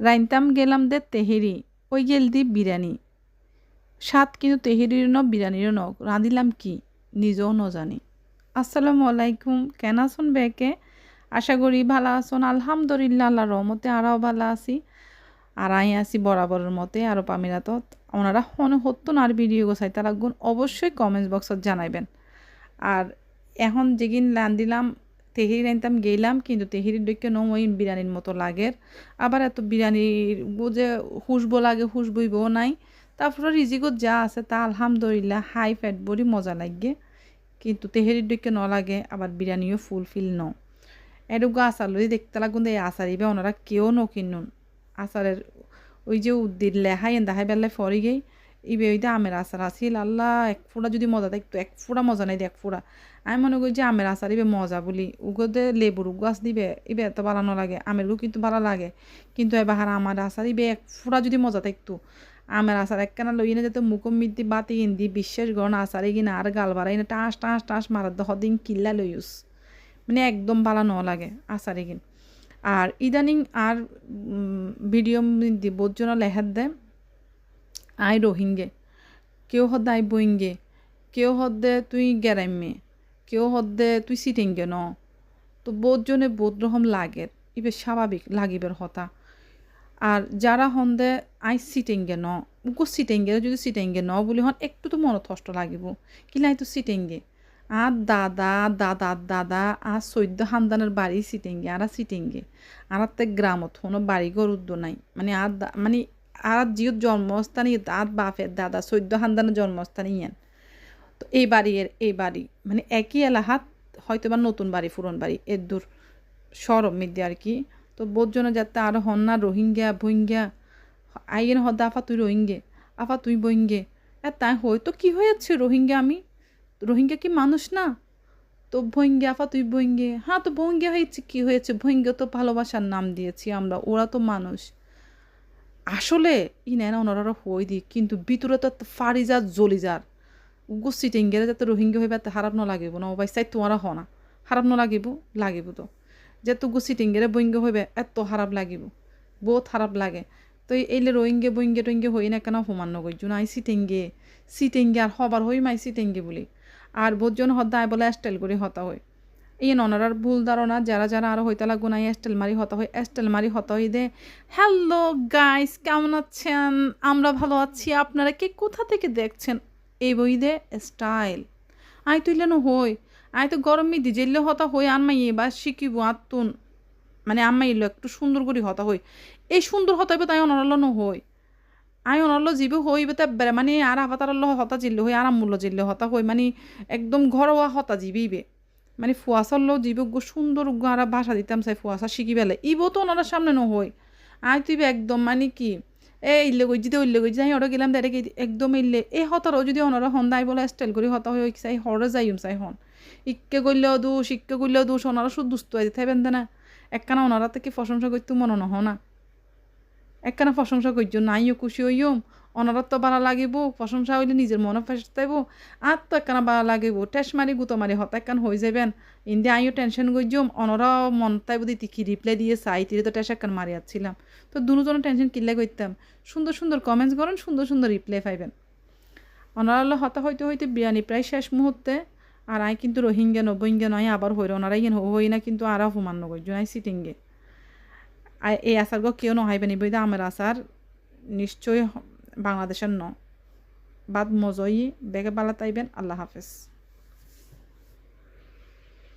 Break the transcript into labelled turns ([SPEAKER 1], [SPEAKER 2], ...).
[SPEAKER 1] রাইনতাম গেলাম দে তেহেরি, ওই গেল দি বিরিয়ানি স্বাদ কিন্তু তেহেরির ন বিরিয়ানিরও ন রাঁধিলাম কি, নিজেও ন জানি আসসালামু আলাইকুম, কেন আছেন বেকে আশা করি ভালো আছেন, আলহামদুলিল্লাহ আল্লাহ রহমতে আরাও ভালো আছি। আর আই আছি বরাবরের মতে আরও পামিরাত ওনারা হন হত্যন আর ভিডিও তারা গুণ অবশ্যই কমেন্টস বক্সত জানাইবেন। আর এখন যেগিন লান দিলাম তেহিরি রাইনতাম গেলাম, কিন্তু তেহিরির ডেকে নম ওই বিরিয়ানির মতো লাগের আবার এত বিরিয়ানির যে হুসবো লাগে হুসবইবও নাই। তারপরে রিজিকত যা আছে তা আলহামদুলিল্লাহ হাই ফ্যাট বড়ি মজা লাগে। কিন্তু তেহেরির ডেকে ন লাগে, আবার বিরিয়ানিও ফুলফিল ন। এরকম আচার লই দেখতে লাগুন এই আচার ইবে ওনারা কেউ ন কিনুন আচারের ওই যে উদ্দির লেহাই দেখাই বেলায় ফরি গেই। ইবে ওই যে আমের আচার আছিল, আল্লাহ, এক ফোঁড়া যদি মজা দেখতো এক ফোঁড়া মজা নাই এক ফোঁড়া। আমি মনে করি যে আমের আচার ইবে মজা বলি। উগোতে লেবুর গাছ দিবে, ইবে এত বাড়ানো লাগে আমের কিন্তু ভালো লাগে। কিন্তু এবার আমার আচার ইবে এক ফোঁড়া যদি মজা দেখতো আমের আচার একখানা লই না যাতে মুখম মিদ্দি বাতি ইন্দি বিশ্বাস গণ আচার কিনা আর গাল বাড়াই না, টাঁস টাঁস টাঁস মারার দহ দিন কিল্লা লইউস। মানে একদম ভালো ন লাগে আচারে কিন আর ইদানিং আর ভিডিও দি বোধজন লেহাত দে আই রোহিঙ্গে। কেউ হদ্দে আই বইঙ্গে কেউ হদ্দে তুই গেরাইমে। কেউ হদ্দে তুই সিটিঙ্গে ন। তো বোধজনে বোধ রকম লাগের ইবে স্বাভাবিক লাগিবের হতা আর যারা হন্দে আই সিটেঙ্গে ন, উকো সিটেঙ্গে, যদি সিটেঙ্গে ন বলি হন, একটু তো মনত কষ্ট লাগিব। কিলাই তো সিটেঙ্গে? আর দাদা দাদা দাদা, আর চৈদ্য হামদানের বাড়ি সিটেঙ্গে, আর সিটেঙ্গে। আর তে গ্রামত কোনো বাড়ি ঘর উদ্দ নাই। মানে আর মানে আর জিও জন্মস্থান আর বাপের দাদা চৈদ্য হামদানের জন্মস্থান ইয়ান। তো এই বাড়ি এর, এই বাড়ি মানে একই এলাহাত হয়তো বা নতুন বাড়ি, পুরন বাড়ি, এর দূর সরব মিদ্যে আর কি। তো বোধজনে যাতে আর হন না রোহিঙ্গা ভুইঙ্গা আইগেন হদ্দা আফা তুই রোহিঙ্গে, আফা তুই বইঙ্গে এ তাই হয়তো কি হয়েছে রোহিঙ্গা আমি? রোহিঙ্গা কি মানুষ না? তো ভৈঙ্গে আফা তুই ভৈঙ্গে হ্যাঁ তো ভৈঙ্গে হয়েছে, কি হয়েছে? ভৈঙ্গে তো ভালোবাসার নাম দিয়েছি আমরা, ওরা তো মানুষ। আসলে ই নেয় না ওনারা হই দি কিন্তু ভিতরে তো ফাড়ি যার জলি যার গুসি টেঙ্গেরে যাতে রোহিঙ্গা হইবে হারাপ ন লাগিব। না, ও বাই চাই তোমারা হনা হারাপ ন লাগিব লাগিব তো। যেহেতু গুছি টিঙ্গেরে বইঙ্গ হইবে, এত খারাপ লাগিব। বহুত খারাপ লাগে। তো এইলে রোহিঙ্গে বইঙ্গে টইঙ্গে হই না কেন সমান নগর্য আই সিটেঙ্গে সিটেঙ্গে আর হবার হই মাই সিটেঙ্গে বলি। আর বোধজন হদ্দায় বলে স্টাইল করে হতা হয় এই ননারার ভুল ধারণা, যারা যারা আরও হইতে লাগবো না স্টাইল মারি হতা হয় স্টাইল মারি হতা হই দে। হ্যালো গাইস কেমন আছেন? আমরা ভালো আছি। আপনারা কে কোথা থেকে দেখছেন? এই বই দে স্টাইল আই তুইলেন হই। আই তো গরম মিদি, জেললে হতা হই আনমাই বা শিখিব আত্মন মানে আম্মাই ইলো একটু সুন্দর করে হতা হই। এই সুন্দর হতা হইবে তাই অনরল ন হই। আই অনরল জীব হইবে তা মানে আর আবাতার হতা জিল্লে হই আরাম মূল্য জিল্লে হতা হই মানে একদম ঘরোয়া হতা জিবিবে মানে ফুয়াশার লো জীব সুন্দর আর ভাষা দিতাম চাই ফুয়াশা শিখি পেলে ইবো তো ওনার সামনে ন হই আই তুইবে একদম মানে কি? এ ইল্লে গইজি দে উল্লে আমি ওটা গেলাম দেরে একদম ইল্লে। এ হতারও যদি অনরা হন্দাই বলে স্টাইল করে, হতা হই চাই হরে যাইম চাই হন। ইক্কে করলেও দোষ, ইক্কে করলেও দোষ, ওনারা শুধু দুস্থ হয়ে থাকবেন না একখানা ওনারা থেকে প্রশংসা করতে মনে নহ না একখানা প্রশংসা করছ নাইও খুশি হইম অনারত বাড়া লাগিব, প্রশংসা হইলে নিজের মনে ফেসতাইব আর তো একখানা বাড়া লাগিব টেস মারি গুতো মারি হতা একখান হয়ে যাবেন ইন্দি আইও টেনশন করছম অনরা মন তাইব দিতি কি রিপ্লাই দিয়ে চাই, তিরে তো টেস একখান মারি আসছিলাম তো দুজনের টেনশন কিল্লে করতাম সুন্দর সুন্দর কমেন্টস করেন, সুন্দর সুন্দর রিপ্লাই পাইবেন। অনারা হতা হইতে হইতে বিরিয়ানি প্রায় শেষ মুহূর্তে, আর আই কিন্তু রোহিঙ্গা নবইঙ্গা নয়, আবার হইর ওনারা ইয়েন হই না কিন্তু আর হুমান নগর জুনাই সিটিংগে এই আচার গো কেউ নহাইবে নিবই আমের আচার নিশ্চয়ই বাংলাদেশের ন। বাদ মজয়ী বেগে বালা তাইবেন, আল্লাহ হাফেজ।